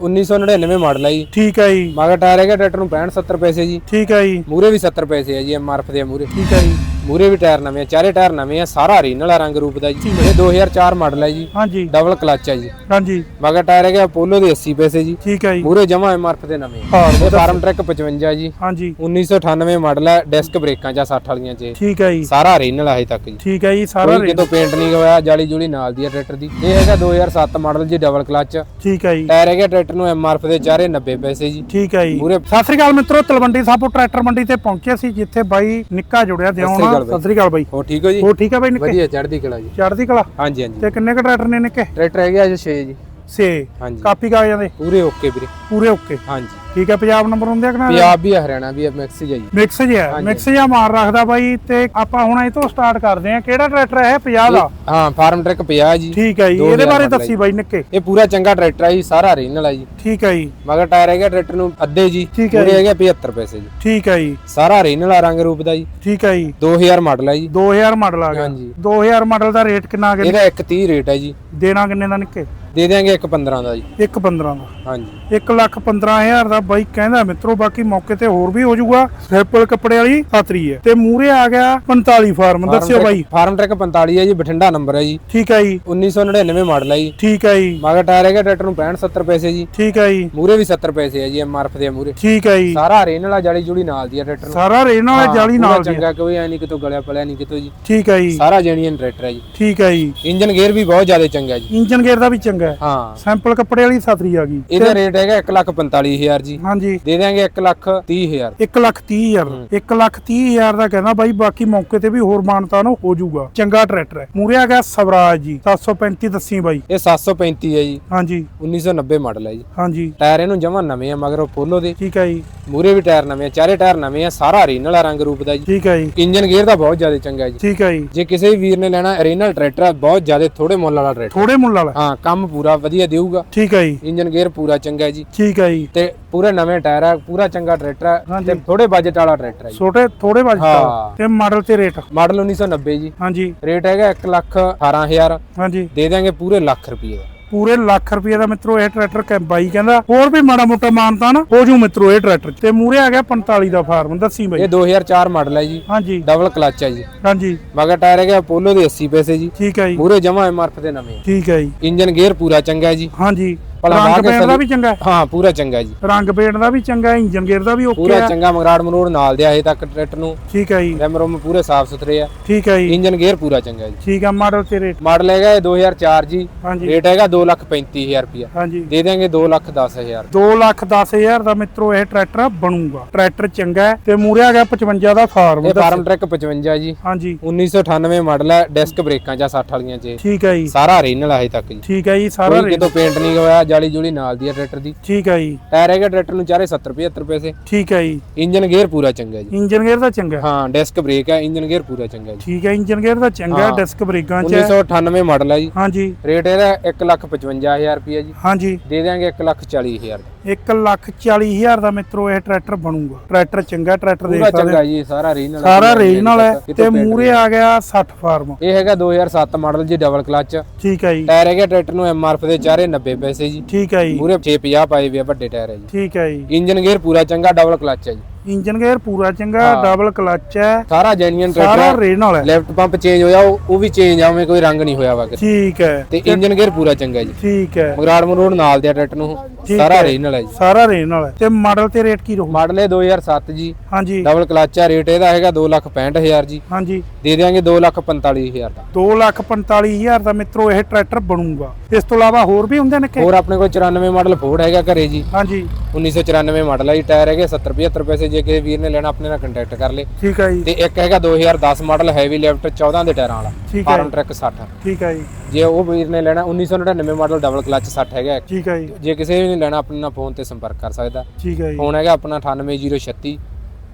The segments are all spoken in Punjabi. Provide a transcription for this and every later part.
1999 ਮਾਡਲ ਹੈ ਜੀ ਠੀਕ ਹੈ ਜੀ ਮਗਰ ਟਾਇਰ ਹੈਗਾ ਟਰੈਕਟਰ ਨੂੰ 65 70 ਪੈਸੇ ਜੀ ਠੀਕ ਹੈ ਜੀ ਮੂਰੇ ਵੀ 70 ਪੈਸੇ ਹੈ ਜੀ ਐਮਆਰਐਫ ਦੇ ਮੂਰੇ ਠੀਕ ਹੈ ਜੀ ਮੂਰੇ ਵੀ ਟਾਇਰ ਨਵੇਂ ਆ ਚਾਰੇ ਟਾਇਰ ਨਵੇਂ ਆ ਸਾਰਾ ਰੀਨਲ ਰੰਗ ਰੂਪ ਦਾ ਜੀ ਇਹ 2004 ਮਾਡਲ ਹੈ ਜੀ ਹਾਂਜੀ ਡਬਲ ਕਲਚ ਹੈ ਜੀ ਹਾਂਜੀ ਮਗਰ ਟਾਇਰ ਹੈਗਾ ਅਪੋਲੋ ਦੇ 80 ਪੈਸੇ ਜੀ ਠੀਕ ਹੈ ਜੀ ਮੂਰੇ ਜਮਾ ਐਮਆਰਐਫ ਦੇ ਨਵੇਂ ਆ। ਹਾਂ ਇਹ ਫਾਰਮ ਟਰੈਕ 55 ਜੀ ਹਾਂਜੀ 1998 ਮਾਡਲ ਹੈ ਡਿਸਕ ਬ੍ਰੇਕਾਂ ਜਾਂ 60 ਵਾਲੀਆਂ ਚ। ਠੀਕ ਹੈ ਜੀ ਸਾਰਾ ਰੀਨਲ ਆਏ ਤੱਕ ਜੀ ਠੀਕ ਹੈ ਜੀ ਸਾਰਾ ਕੋਈ ਕਿਤੋਂ ਪੇਂਟ ਨਹੀਂ ਹੋਇਆ ਜਾਲੀ ਜੂਲੀ ਨਾਲ ਦੀ ਹੈ ਟਰੈਕਟਰ ਦੀ ਇਹ ਹੈਗਾ 2007 ਮਾਡਲ ਜੀ ਡਬਲ ਕਲਚ ਠੀਕ ਹੈ ਜੀ ਟਾਇਰ ਹੈਗਾ ਟਰੈਕਟਰ ਨੂੰ ਐਮਆਰਐਫ ਦੇ ਚਾਰੇ 90 ਪੈਸੇ ਜੀ। ਠੀਕ ਹੈ ਜੀ। ਮੂਰੇ ਸਤਿ ਸ੍ਰੀ ਅਕਾਲ ਮਿੱਤਰੋ ਤਲਵੰਡੀ ਸਾਬੋ ਟਰੈਕਟਰ ਮੰਡੀ ਤੇ ਪਹੁੰਚੇ ਸੀ ਜਿੱਥੇ ਬਾਈ ਨਿੱਕਾ ਜੁੜਿਆ ਬਾਈ। ਸਤਿ ਸ੍ਰੀ ਅਕਾਲ ਬਾਈ। ਹੋ ਠੀਕ ਹੋ ਜੀ? ਹੋਰ ਠੀਕ ਹੈ ਬਾਈ ਨਿੱਕੇ? ਵਧੀਆ ਚੜ੍ਹਦੀ ਕਲਾ ਜੀ। ਚੜ੍ਹਦੀ ਕਲਾ? ਹਾਂਜੀ ਹਾਂਜੀ। ਤੇ ਕਿੰਨੇ ਕ ਟਰੈਕਟਰ ਨੇ ਨਿੱਕੇ? ਟਰੈਕਟਰ ਹੈਗਾ ਜੀ 6 ਜੀ। ਸੇ ਹਾਂਜੀ। ਕਾਪੀ ਕਾਗਜ਼ਾਂ ਦੇ? ਪੂਰੇ ਓਕੇ ਵੀਰੇ। ਪੂਰੇ ਓਕੇ। ਹਾਂਜੀ। ਠੀਕ ਹੈ ਪੰਜਾਬ ਨੰਬਰ ਹੁੰਦੇ ਆ ਕਿ ਨਾ? ਪੰਜਾਬ ਵੀ ਹੈ ਹਰਿਆਣਾ ਵੀ ਹੈ ਮੈਕਸੀ ਜੀ ਮਿਕਸ ਜਿਹਾ ਮਿਕਸ ਜਿਹਾ ਮਾਰ ਰੱਖਦਾ ਬਾਈ ਤੇ ਆਪਾਂ ਹੁਣ ਇਹ ਤੋਂ ਸਟਾਰਟ ਕਰਦੇ ਆ ਕਿਹੜਾ ਟਰੈਕਟਰ ਹੈ? 50 ਦਾ? ਹਾਂ ਫਾਰਮ ਟਰੈਕ 50 ਜੀ। ਠੀਕ ਹੈ ਜੀ। ਦੋ ਇਹਦੇ ਹਜ਼ਾਰ ਬਾਰੇ model ਦੱਸੀ ਬਾਈ ਨਿੱਕੇ। ਇਹ ਪੂਰਾ ਚੰਗਾ ਟਰੈਕਟਰ ਹੈ ਜੀ ਸਾਰਾ ਰੀਨਲ ਹੈ ਜੀ। ਠੀਕ ਹੈ ਜੀ। ਮਗਰ ਟਾਇਰ ਹੈਗਾ ਟਰੈਕਟਰ ਨੂੰ ਅੱਧੇ ਜੀ। ਠੀਕ ਹੈ ਪੂਰੇ ਹੈਗੇ 75 ਪੈਸੇ ਜੀ। ਠੀਕ ਹੈ ਜੀ। ਸਾਰਾ ਰੀਨਲ ਆ ਰੰਗ ਰੂਪ ਦਾ ਜੀ। ਠੀਕ ਹੈ ਜੀ। 2000 ਮਾਡਲ ਹੈ ਜੀ। 2000 ਮਾਡਲ ਆ ਗਿਆ। ਹਾਂਜੀ। 2000 ਮਾਡਲ ਦਾ ਰੇਟ ਕਿੰਨਾ ਆ ਗਿਆ ਇਹਦਾ 130 ਰੇਟ ਹੈ ਜੀ। ਦੇਣਾ ਕਿੰਨੇ ਦਾ ਨਿੱਕੇ? ਦੇ ਦਿਆਂਗੇ 115 ਦਾ ਜੀ। 1.15 ਦਾ। ਹਾਂਜੀ। 1 ਲੱਖ 15000 ਦਾ ਬਾਈ ਕਹਿੰਦਾ ਮਿੱਤਰੋ ਬਾਕੀ ਮੌਕੇ ਤੇ ਹੋਰ ਵੀ ਹੋ ਜਾਊਗਾ। ਸੈਂਪਲ ਕੱਪੜੇ ਵਾਲੀ ਖਾਤਰੀ ਹੈ। ਤੇ ਮੂਰੇ ਆ ਗਿਆ 45 ਫਾਰਮ ਦੱਸਿਓ ਬਾਈ। ਫਾਰਮ ਟਰੈਕ 45 ਹੈ ਜੀ ਬਠਿੰਡਾ ਨੰਬਰ ਹੈ ਜੀ। ਠੀਕ ਹੈ ਜੀ। 1999 ਮਾਡਲ ਹੈ ਜੀ। ਠੀਕ ਹੈ ਜੀ। ਮਗਰ ਟਾਇਰ ਹੈਗਾ ਟਰੈਕਟਰ ਨੂੰ 65 70 ਪੈਸੇ ਜੀ। ਠੀਕ ਹੈ ਜੀ। ਮੂਰੇ ਵੀ 70 ਪੈਸੇ ਹੈ ਜੀ ਐਮਆਰਐਫ ਦੇ ਮੂਰੇ ਠੀਕ ਹੈ ਜੀ। ਸਾਰਾ ਰੀਨਲ ਆ ਜਾਲੀ ਜੁਲੀ ਨਾਲ ਦੀ ਹੈ ਟਰੈਕਟਰ ਨੂੰ। ਸਾਰਾ ਰੇਨ ਵਾਲਾ ਜਾਲੀ ਨਾਲ ਦੀ। ਚੰਗਾ ਕੋਈ ਐ ਨਹੀਂ ਕਿਤੋਂ ਗਲਿਆ ਪਲਿਆ ਨਹੀਂ ਕਿਤੋਂ ਜੀ। ਠੀਕ ਹੈ ਜੀ। ਸਾਰਾ ਜੈਨੀਅਨ ਟਰੈਕਟਰ ਹੈ ਜੀ। ਠੀਕ ਹੈ ਜੀ। ਇੰਜਨ ਗੇਅਰ ਵੀ ਬਹੁਤ ਜ਼ਿਆਦਾ ਚੰਗਾ ਜੀ। ਇੰਜਨ ਗੇਅਰ ਦਾ ਵੀ ਚੰਗਾ ਹੈ। ਹਾਂ। ਸੈਂਪਲ ਕੱਪੜੇ ਵਾਲੀ ਸਾਤਰੀ ਆ ਗਈ। ਇਹਦਾ ਰੇਟ ਹੈਗਾ 145000 ਜੀ। ਹਾਂਜੀ। ਦੇ ਦਿਆਂਗੇ 130000 1 ਲੱਖ 30 ਹਜ਼ਾਰ। 1 ਲੱਖ 30 ਹਜ਼ਾਰ ਦਾ ਕਹਿੰਦਾ ਬਾਈ ਬਾਕੀ ਮੌਕੇ ਤੇ ਵੀ ਹੋਰ ਮਾਨਤਾ ਨੂੰ ਹੋ ਜਾਊਗਾ। ਚੰਗਾ ਟਰੈਕਟਰ ਹੈ। ਮੂਰੇ ਆ ਗਿਆ ਸਵਰਾਜ ਜੀ। 735 ਦੱਸੀ ਬਾਈ। ਇਹ 735 ਹੈ ਜੀ। ਹਾਂਜੀ। 1990 ਮਾਡਲ ਹੈ ਜੀ। ਹਾਂਜੀ। ਟਾਇਰ ਇਹਨੂੰ ਜਮਾ ਨਵੇਂ ਆ ਮਗਰ ਉਹ ਪੋਲੋ ਦੇ। ਠੀਕ ਹੈ ਜੀ। ਮੂਰੇ ਵੀ ਟਾਇਰ ਨਵੇਂ ਆ ਚਾਰੇ ਟਾਇਰ ਨਵੇਂ ਆ ਸਾਰਾ ਰੀਨਲ ਆ ਰੰਗ ਰੂਪ ਦਾ ਜੀ। ਠੀਕ ਹੈ ਜੀ। ਇੰਜਨ ਗੇਅਰ ਦਾ ਬਹੁਤ ਜ਼ਿਆਦਾ ਚੰਗਾ ਹੈ ਜੀ। ਠੀਕ ਹੈ ਜੀ। ਜੇ ਕਿਸੇ ਵੀ ਵੀਰ ਨੇ ਲੈਣਾ ਰੀਨਲ ਟਰੈਕਟਰ ਬਹੁਤ ਜ਼ਿਆਦਾ ਥੋੜੇ ਮੁੱਲ ਵਾਲਾ ਟਰੈਕਟਰ। ਥੋੜੇ ਮੁੱਲ ਵਾਲਾ ਹਾਂ ਕੰਮ ਪੂਰਾ ਵਧੀਆ ਦੇਊਗਾ। ਠੀਕ ਹੈ ਜੀ। ਇੰਜਨ ਗੇਅਰ ਪੂਰਾ ਚੰਗਾ ਹੈ ਜੀ। ਠੀਕ ਹੈ ਜੀ। ਤੇ ਪੂਰੇ ਨਵੇਂ ਟਾਇਰ ਆ ਪੂਰਾ ਚੰਗਾ ਟਰੈਕਟਰ ਆ ਹਾਂਜੀ। ਤੇ ਥੋੜੇ ਬਜਟ ਵਾਲਾ ਟਰੈਕਟਰ ਹੈ ਜੀ। ਛੋਟੇ ਥੋੜੇ ਬਜਟ ਹਾਂ। ਤੇ ਮਾਡਲ ਤੇ ਰੇਟ ਮਾਡਲ 1990 ਜੀ। ਹਾਂਜੀ। ਰੇਟ ਹੈਗਾ 1 ਲੱਖ 18000 ਹਾਂਜੀ। ਦੇ ਦਿਆਂਗੇ ਪੂਰੇ ਲੱਖ ਰੁਪਏ ਦਾ। ਪੂਰੇ ਲੱਖ ਰੁਪਏ ਦਾ ਮਿੱਤਰੋ ਇਹ ਟਰੈਕਟਰ ਕੈ ਬਾਈ ਕਹਿੰਦਾ ਹੋਰ ਵੀ ਮਾੜਾ ਮੋਟਾ ਮਾਨਤਾ ਨਾ ਹੋ ਜੂ ਮਿੱਤਰੋ ਇਹ ਟਰੈਕਟਰ। ਤੇ ਮੂਰੇ ਆ ਗਿਆ 45 ਦਾ ਫਾਰਮ ਦੱਸੀ ਬਾਈ। ਇਹ 2004 ਮਾਡਲ ਹੈ ਜੀ। ਹਾਂਜੀ। ਡਬਲ ਕਲਚ ਹੈ ਜੀ। ਹਾਂਜੀ। ਮਗਰ ਟਾਇਰ ਹੈਗਾ ਅਪੋਲੋ ਦੇ 80 ਪੈਸੇ ਜੀ। ਠੀਕ ਹੈ ਜੀ। ਪੂਰੇ ਜਮਾ ਐਮਆਰਐਫ ਦੇ ਨਵੇਂ ਠੀਕ ਹੈ ਜੀ। ਇੰਜਨ ਗੇਅਰ ਪੂਰਾ ਚੰਗਾ ਹੈ ਜੀ। ਹਾਂਜੀ। ਰੰਗ ਪੇਂਟ ਦਾ ਵੀ ਚੰਗਾ ਹੈ। ਹਾਂ ਪੂਰਾ ਚੰਗਾ ਜੀ। ਰੰਗ ਪੇਂਟ ਦਾ ਵੀ ਚੰਗਾ ਹੈ ਇੰਜਨ ਗੇਅਰ ਦਾ ਵੀ ਓਕੇ ਪੂਰਾ ਹੈ। ਚੰਗਾ ਮਗਰਾੜ ਮਰੋੜ ਨਾਲ ਦੇ ਆਏ ਤੱਕ ਟਰੈਕਟਰ ਨੂੰ। ਠੀਕ ਹੈ ਜੀ। ਰੈਮ ਰੋਮ ਪੂਰੇ ਸਾਫ਼ ਸੁਥਰੇ ਆ। ਠੀਕ ਹੈ ਜੀ। ਇੰਜਨ ਗੇਅਰ ਪੂਰਾ ਚੰਗਾ ਜੀ। ਠੀਕ ਹੈ ਮਾਡਲ ਤੇ ਰੇਟ। ਮਾਡਲ ਹੈਗਾ ਇਹ 2004 ਜੀ। ਰੇਟ ਹੈਗਾ 235000 ਰੁਪਿਆ ਹਾਂਜੀ। ਦੇ ਦੇਾਂਗੇ 210000 2 ਲੱਖ 10000 ਦਾ ਮਿੱਤਰੋ ਇਹ ਟਰੈਕਟਰ ਬਣੂਗਾ। ਟਰੈਕਟਰ ਚੰਗਾ ਹੈ ਤੇ ਮੂਰੇ ਆ ਗਿਆ 55 ਦਾ ਫਾਰਮ। ਇਹ ਫਾਰਮ ਟਰੈਕ 55 ਜੀ। ਹਾਂਜੀ। 1998 ਮਾਡਲ ਹੈ ਡਿਸਕ ਬ੍ਰੇਕਾਂ ਜਾਂ 60 ਵਾਲੀਆਂ ਚ। ਠੀਕ ਹੈ ਜੀ। ਸਾਰਾ ਰੀਨਲ ਆਏ ਤੱਕ ਜੀ। ਠੀਕ ਹੈ ਜੀ ਸਾਰਾ ਕਿਤੋਂ ਪੇਂਟ ਨਹੀਂ ਹੋਇਆ ਜਾਲੀ ਜੂਲੀ ਨਾਲ ਦੀ ਹੈ ਟਰੈਕਟਰ ਦੀ। ਠੀਕ ਹੈ ਜੀ। ਟਾਇਰ ਹੈਗਾ ਟਰੈਕਟਰ ਨੂੰ ਚਾਰੇ 70 75 ਪੈਸੇ ਠੀਕ ਹੈ ਜੀ। ਇੰਜਨ ਗੇਅਰ ਪੂਰਾ ਚੰਗਾ ਜੀ। ਇੰਜਨ ਗੇਅਰ ਦਾ ਚੰਗਾ। ਹੈ। ਡਿਸਕ ਬ੍ਰੇਕ ਹੈ ਇੰਜਨ ਗੇਅਰ ਪੂਰਾ ਚੰਗਾ ਜੀ। ਠੀਕ ਹੈ ਇੰਜਨ ਗੇਅਰ ਦਾ ਚੰਗਾ। ਡਿਸਕ ਬ੍ਰੇਕਾਂ ਚ। ਹੈ। 1998 ਮਾਡਲ ਹੈ ਜੀ। ਹਾਂਜੀ। ਰੇਟ ਇਹਦਾ 155000 ਰੁਪਿਆ ਜੀ। ਹਾਂਜੀ। ਦੇ ਦਿਆਂਗੇ 140000 1 ਲੱਖ 40 ਹਜ਼ਾਰ ਦਾ ਮਿੱਤਰੋ ਇਹ ਟਰੈਕਟਰ ਬਣੂਗਾ। ਟਰੈਕਟਰ ਚੰਗਾ ਟਰੈਕਟਰ ਦੇਖ ਸਕਦੇ ਚੰਗਾ ਜੀ ਸਾਰਾ ਰੀਨਲ ਸਾਰਾ ਰੇਂਜ ਨਾਲ ਹੈ ਤੇ ਮੂਰੇ ਆ ਗਿਆ 60 ਫਾਰਮ। ਇਹ ਹੈਗਾ 2007 ਮਾਡਲ ਜੀ ਡਬਲ ਕਲਚ ਠੀਕ ਹੈ ਜੀ। ਟਾਇਰ ਹੈਗਾ ਟਰੈਕਟਰ ਨੂੰ ਐਮਆਰਐਫ ਦੇ ਚਾਰੇ 90 ਪੈਸੇ ਜੀ। ਠੀਕ ਹੈ ਜੀ। ਪੂਰੇ 650 ਪਾਏ ਵੀ ਆ ਵੱਡੇ ਟਾਇਰ ਹੈ ਜੀ। ਠੀਕ ਹੈ ਜੀ। ਇੰਜਨ ਗੇਅਰ ਪੂਰਾ ਚੰਗਾ ਡਬਲ ਕਲਚ ਹੈ ਜੀ। ਇੰਜਨ ਗੇਅਰ ਪੂਰਾ ਚੰਗਾ ਹਾਂ। ਡਬਲ ਕਲਚ ਹੈ। ਸਾਰਾ ਜੈਨੂਇਨ ਸਾਰਾ ਟਰੈਕਟਰ ਰੇਨ ਹੈ। ਲੈਫਟ ਪੰਪ ਚੇਂਜ ਹੋਇਆ ਉਹ ਉਹ ਵੀ ਚੇਂਜ ਆਵੇਂ ਕੋਈ ਰੰਗ ਨਹੀਂ ਹੋਇਆ ਵਾ ਕਿਤੇ। ਠੀਕ ਹੈ। ਤੇ ਇੰਜਨ ਗੇਅਰ ਪੂਰਾ ਚੰਗਾ ਜੀ। ਠੀਕ ਹੈ। ਮਗਰਾੜ ਮਰੋੜ ਨਾਲ ਦੇ ਟਰੈਕਟਰ ਨੂੰ। ਠੀਕ ਸਾਰਾ ਹੈ। ਰੀਨਲ ਹੈ ਜੀ। ਸਾਰਾ ਰੇਨ ਨਾਲ ਹੈ। ਤੇ ਮਾਡਲ ਤੇ ਰੇਟ ਕੀ ਰਹੂ? ਮਾਡਲ ਹੈ 2007 ਜੀ। ਹਾਂਜੀ। ਡਬਲ ਕਲਚ ਆ ਰੇਟ ਇਹਦਾ ਹੈਗਾ 265000 ਜੀ। ਹਾਂਜੀ। ਦੇ ਦਿਆਂਗੇ 245000 ਦਾ। 2 ਲੱਖ 45 ਹਜ਼ਾਰ ਦਾ ਮਿੱਤਰੋ ਇਹ ਟਰੈਕਟਰ ਬਣੂਗਾ। ਇਸ ਤੋਂ ਇਲਾਵਾ ਹੋਰ ਵੀ ਹੁੰਦੇ ਨੇ ਕਿ? ਹੋਰ ਆਪਣੇ ਕੋਲ 94 ਮਾਡਲ ਫੋਰਡ ਹੈਗਾ ਘਰੇ ਜੀ। ਹਾਂਜੀ। 1994 ਮਾਡਲ ਹੈ ਜੀ। ਟਾਇਰ ਹੈਗੇ 70 75 ਪੈਸੇ ਜੇ ਕਿਸੇ ਵੀਰ ਨੇ ਲੈਣਾ ਆਪਣੇ ਨਾਲ ਕੰਟੈਕਟ ਕਰ ਲੇ। ਠੀਕ ਹੈ ਜੀ। ਤੇ ਇੱਕ ਹੈਗਾ 2010 ਮਾਡਲ ਹੈਵੀ ਲਿਫਟ 14 ਦੇ ਟਾਇਰਾਂ ਵਾਲਾ ਠੀਕ ਹੈ ਫਾਰਮ ਟਰੈਕ 60 ਠੀਕ ਹੈ ਜੀ। ਜੇ ਉਹ ਵੀਰ ਨੇ ਲੈਣਾ 1999 ਮਾਡਲ ਡਬਲ ਕਲਚ 60 ਹੈਗਾ ਇੱਕ। ਠੀਕ ਹੈ ਜੀ। ਜੇ ਕਿਸੇ ਵੀ ਨੇ ਲੈਣਾ ਆਪਣੇ ਨਾਲ ਫੋਨ ਤੇ ਸੰਪਰਕ ਕਰ ਸਕਦਾ। ਠੀਕ ਹੈ ਜੀ। ਫੋਨ ਹੈਗਾ ਆਪਣਾ 98036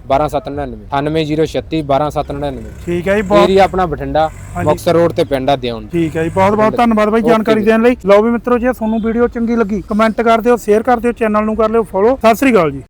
12799 98036 12799 ਠੀਕ ਹੈ ਜੀ ਬਹੁਤ ਏਰੀਆ ਆਪਣਾ ਬਠਿੰਡਾ ਹਾਂਜੀ। ਮੁਕਤਸਰ ਰੋਡ ਤੇ ਪਿੰਡ ਆ ਦਿਉਣ ਠੀਕ ਹੈ ਜੀ ਬਹੁਤ ਬਹੁਤ ਧੰਨਵਾਦ। ਬਾਈ ਜਾਣਕਾਰੀ ਦੇਣ ਲਈ। ਲਓ ਵੀ ਮਿੱਤਰੋ ਜੇ ਤੁਹਾਨੂੰ ਵੀਡੀਓ ਚੰਗੀ ਲੱਗੀ ਕਮੈਂਟ ਕਰ ਦਿਓ ਸ਼ੇਅਰ ਕਰ ਦਿਓ ਚੈਨਲ ਨੂੰ ਕਰ ਲਿਓ ਫੋਲੋ ਸਤਿ ਸ੍ਰੀ ਅਕਾਲ ਜੀ।